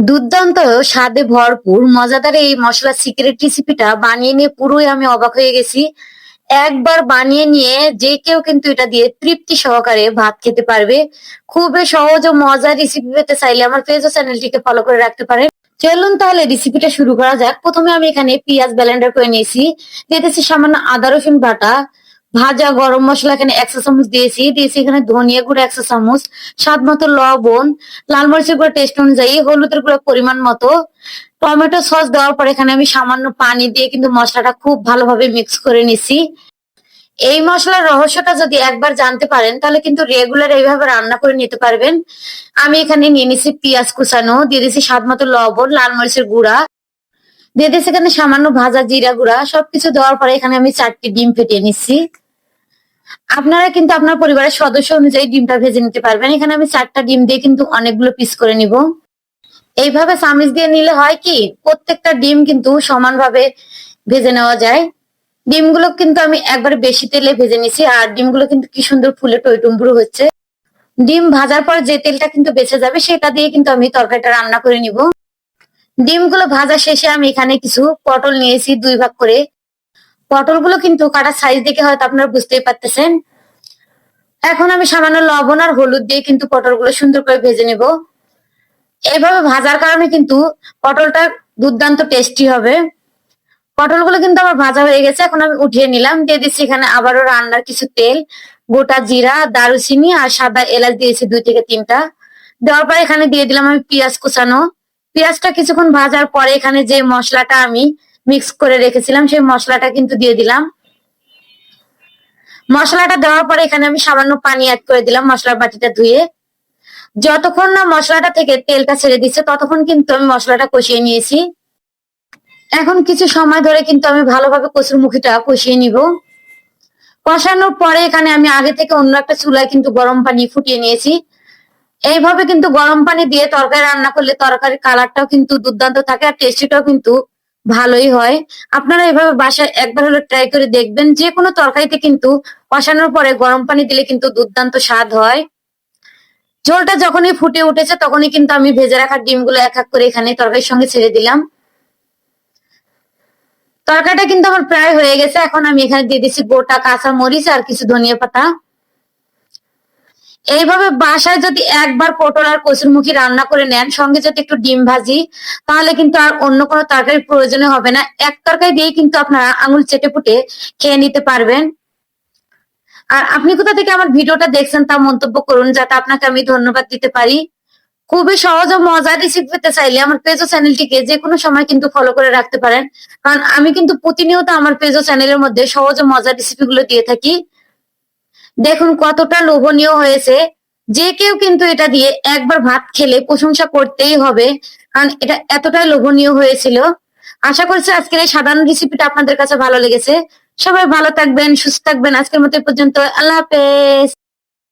দুর্দান্ত স্বাদে ভরপুর, মজাদার এই মশলা সিক্রেট রেসিপিটা বানিয়ে নিয়ে পুরোই আমি অবাক হয়ে গেছি। একবার বানিয়ে নিয়ে যে কেউ কিন্তু এটা দিয়ে তৃপ্তি সহকারে ভাত খেতে পারবে। খুবই সহজ ও মজার রেসিপি পেতে চাইলে আমার পেজ ও চ্যানেলটিকে ফলো করে রাখতে পারেন। চলুন তাহলে রেসিপিটা শুরু করা যাক। প্রথমে আমি এখানে পেঁয়াজ ব্লেন্ডার করে নিয়েছি। দিতেছি সামান্য আদা রসুন বাটা। ভাজা গরম মশলা এখানে একশো চামচ দিয়েছি। দিয়েছি এখানে ধনিয়া গুঁড়ো একশো চামচ, স্বাদ মতো লবণ, লাল মরিচের গুঁড়ো টেস্ট অনুযায়ী, হলুদের গুঁড়ো পরিমাণ মতো। টমেটো সস দেওয়ার পর এখানে আমি সামান্য পানি দিয়ে কিন্তু মশলাটা খুব ভালোভাবে মিক্স করে নিছি। এই মশলার রহস্যটা যদি একবার জানতে পারেন, তাহলে কিন্তু রেগুলার এইভাবে রান্না করে নিতে পারবেন। আমি এখানে নিয়ে নিছি পেঁয়াজ কুচানো, দিয়ে দিয়েছি স্বাদ মতো লবণ, লাল মরিচের গুঁড়া। দিয়ে দিয়েছি এখানে সামান্য ভাজা জিরা গুঁড়া। সবকিছু দেওয়ার পরে এখানে আমি চারটি ডিম ফেটিয়ে নিচ্ছি আপনারা কিন্তু আপনার পরিবারের সদস্য অনুযায়ী ডিমটা ভেজে নিতে পারবেন। এখানে আমি চারটা ডিম দিয়ে কিন্তু অনেকগুলো পিস করে নিব। এইভাবে চামিচ দিয়ে নিলে হয় কি, প্রত্যেকটা ডিম কিন্তু সমানভাবে ভেজে নেওয়া যায়। ডিমগুলো কিন্তু আমি একবারে বেশি তেলে ভেজে নিছি, আর ডিমগুলো কিন্তু কি সুন্দর ফুলে টইটুম্বুরু হচ্ছে। ডিম ভাজার পর যে তেলটা কিন্তু বেঁচে যাবে, সেটা দিয়ে কিন্তু আমি তরকারিটা রান্না করে নিব। ডিমগুলো ভাজা শেষে আমি এখানে কিছু পটল নিয়েছি, দুই ভাগ করে। পটলগুলো কিন্তু কাটা সাইজ দেখে হয়তো আপনারা বুঝতেই পারতেছেন। এখন আমি সামান্য লবণ আর হলুদ দিয়ে কিন্তু পটলগুলো সুন্দর করে ভেজে নেব। এভাবে ভাজার কারণে কিন্তু পটলটা দুর্দান্ত টেস্টি হবে। পটলগুলো কিন্তু আমার ভাজা হয়ে গেছে, এখন আমি উঠিয়ে নিলাম। দিয়ে দিচ্ছি এখানে আবারও রান্নার কিছু তেল, গোটা জিরা, দারুচিনি আর সাদা এলাচ দিয়েছি দুই থেকে তিনটা। দেওয়ার পর এখানে দিয়ে দিলাম আমি পেঁয়াজ কুচানো। পেঁয়াজটা কিছুক্ষণ ভাজার পরে এখানে যে মশলাটা আমি মিক্স করে রেখেছিলাম, সেই মশলাটা কিন্তু দিয়ে দিলাম। মশলাটা দেওয়ার পরে এখানে আমি সামান্য পানি অ্যাড করে দিলাম মশলার বাটিটা ধুয়ে। যতক্ষণ না মশলাটা থেকে তেলটা ছেড়ে দিচ্ছে, ততক্ষণ কিন্তু আমি মশলাটা কষিয়ে নিয়েছি। এখন কিছু সময় ধরে কিন্তু আমি ভালোভাবে কচুর মুখিটা কষিয়ে নিব। কষানোর পরে এখানে আমি আগে থেকে অন্য একটা চুলায় কিন্তু গরম পানি ফুটিয়ে নিয়েছি। এইভাবে কিন্তু গরম পানি দিয়ে তরকারি রান্না করলে তরকারির কালারটাও কিন্তু দুর্দান্ত থাকে আর টেস্টিটাও কিন্তু ভালোই হয়। আপনারা এভাবে বাসায় একবার হলে ট্রাই করে দেখবেন, যে কোনো তরকারিতে কিন্তু কষানোর পরে গরম পানি দিলে কিন্তু দুর্দান্ত স্বাদ হয়। ঝোলটা যখনই ফুটে উঠেছে তখনই কিন্তু আমি ভেজে রাখা ডিমগুলো এক এক করে এখানে তরকারির সঙ্গে ছেড়ে দিলাম। তরকারিটা কিন্তু আমার প্রায় হয়ে গেছে। এখন আমি এখানে দিয়ে দিচ্ছি গোটা কাঁচা মরিচ আর কিছু ধনিয়া পাতা। এইভাবে বাসায় যদি একবার পটল আর কচুরমুখী রান্না করে নেন, সঙ্গে যদি একটু ডিম ভাজি, তাহলে কিন্তু আর অন্য কোনো তরকারির প্রয়োজনে হবে না। এক তরকারি দিয়েই কিন্তু আপনারা আঙুল চেটে ফুটে খেয়ে নিতে পারবেন। আর আপনি কোথা থেকে আমার ভিডিওটা দেখছেন তা মন্তব্য করুন, যাতে আপনাকে আমি ধন্যবাদ দিতে পারি। খুবই সহজ ও মজার রেসিপি পেতে চাইলে আমার পেজ ও চ্যানেলটিকে যে কোনো সময় কিন্তু ফলো করে রাখতে পারেন। কারণ আমি কিন্তু প্রতিনিয়ত আমার পেজ চ্যানেলের মধ্যে সহজ ও মজার রেসিপি গুলো দিয়ে থাকি। দেখুন কতটা লোভনীয় হয়েছে। যে কেউ কিন্তু এটা দিয়ে একবার ভাত খেলে প্রশংসা করতেই হবে, কারণ এটা এতটাই লোভনীয় হয়েছিল। আশা করছি আজকের এই সাধারণ রেসিপিটা আপনাদের কাছে ভালো লেগেছে। সবাই ভালো থাকবেন, সুস্থ থাকবেন। আজকের মতো পর্যন্ত। আল্লাহ হাফেজ।